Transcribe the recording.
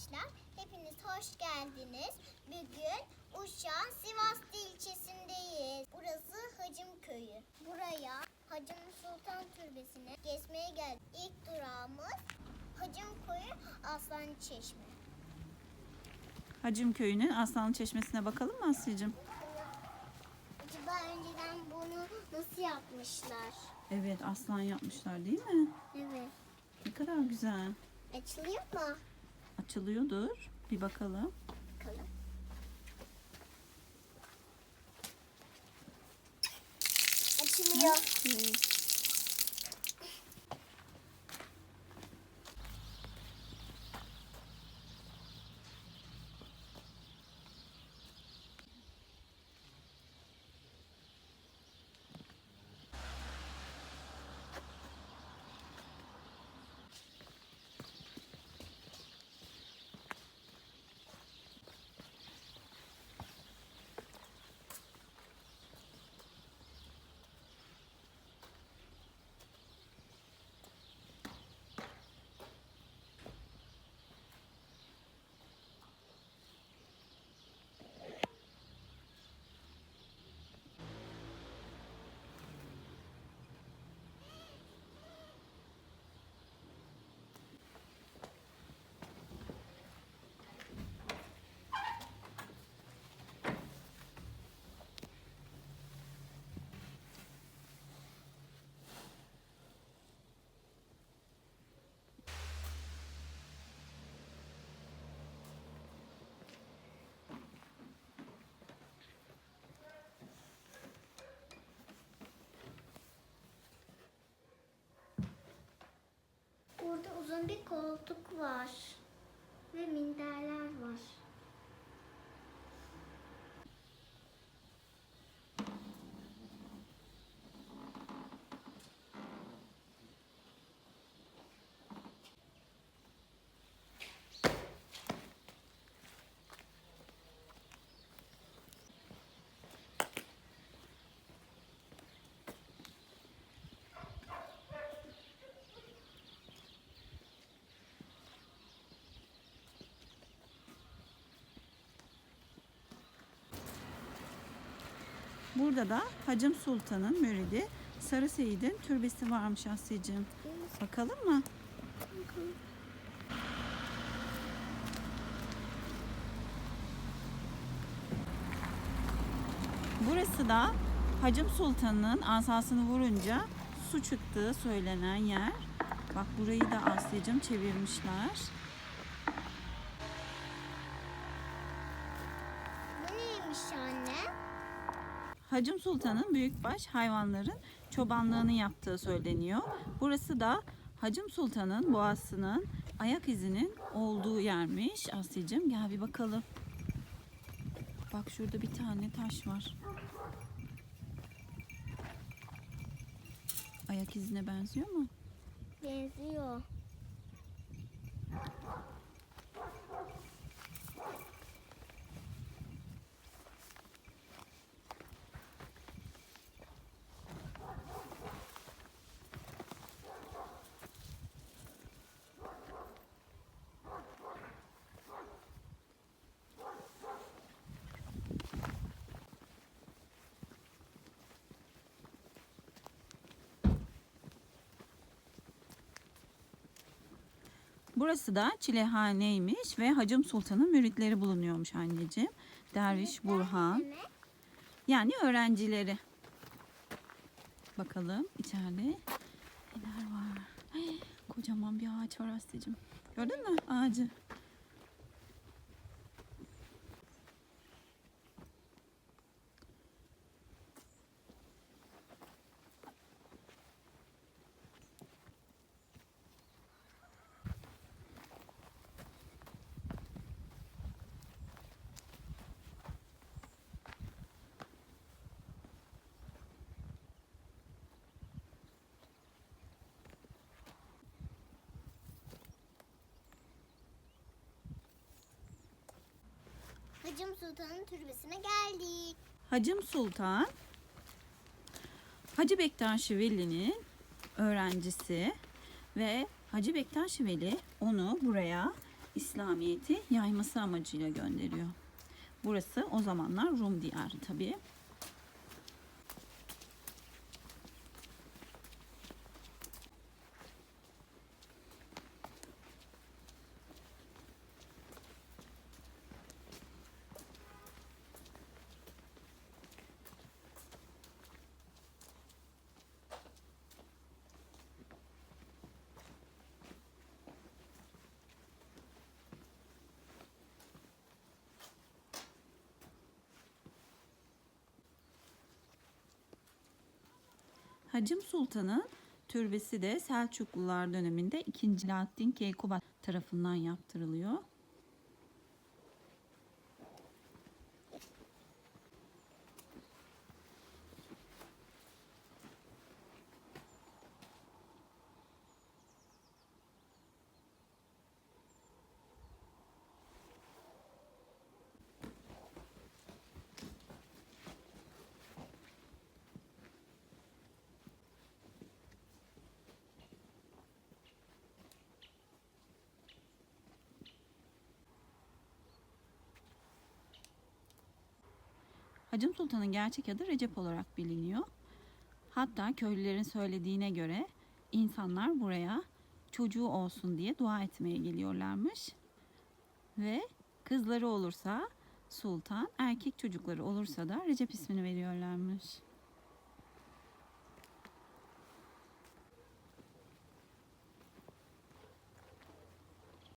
arkadaşlar. Hepiniz hoş geldiniz. Bugün Uşak'ın Sivaslı ilçesindeyiz. Burası Hacım Köyü. Buraya Hacım Sultan Türbesi'ne gezmeye geldik. İlk durağımız Hacım Köyü Aslan Çeşme. Hacım Köyü'nün Aslanlı Çeşmesi'ne bakalım mı Asya'cığım? Acaba önceden bunu nasıl yapmışlar? Evet aslan yapmışlar değil mi? Evet. Ne kadar güzel. Açılıyor mu? Açılıyordur. Bir bakalım. Bakalım. Açılıyor. Burada bir koltuk var. Ve minderler var. Burada da Hacım Sultan'ın müridi Sarı Seyit'in türbesi varmış Asya'cığım. Bakalım mı? Burası da Hacım Sultan'ın asasını vurunca su çıktığı söylenen yer. Bak burayı da Asya'cığım çevirmişler. Hacım Sultan'ın büyükbaş hayvanların çobanlığını yaptığı söyleniyor. Burası da Hacım Sultan'ın boğasının ayak izinin olduğu yermiş. Asya'cığım gel bir bakalım. Bak şurada bir tane taş var. Ayak izine benziyor mu? Benziyor. Burası da çilehaneymiş ve Hacım Sultan'ın müritleri bulunuyormuş anneciğim. Derviş Burhan. Yani öğrencileri. Bakalım içeride neler var. Ay, kocaman bir ağaç var Asya'cığım. Gördün mü ağacı? Hacım Sultan'ın türbesine geldik. Hacım Sultan Hacı Bektaş Veli'nin öğrencisi ve Hacı Bektaş Veli onu buraya İslamiyet'i yayması amacıyla gönderiyor. Burası o zamanlar Rum diyarı tabii. Hacım Sultan'ın türbesi de Selçuklular döneminde 2. Alaaddin Keykubat tarafından yaptırılıyor. Hacım Sultan'ın gerçek adı Recep olarak biliniyor. Hatta köylülerin söylediğine göre insanlar buraya çocuğu olsun diye dua etmeye geliyorlarmış. Ve kızları olursa Sultan, erkek çocukları olursa da Recep ismini veriyorlarmış.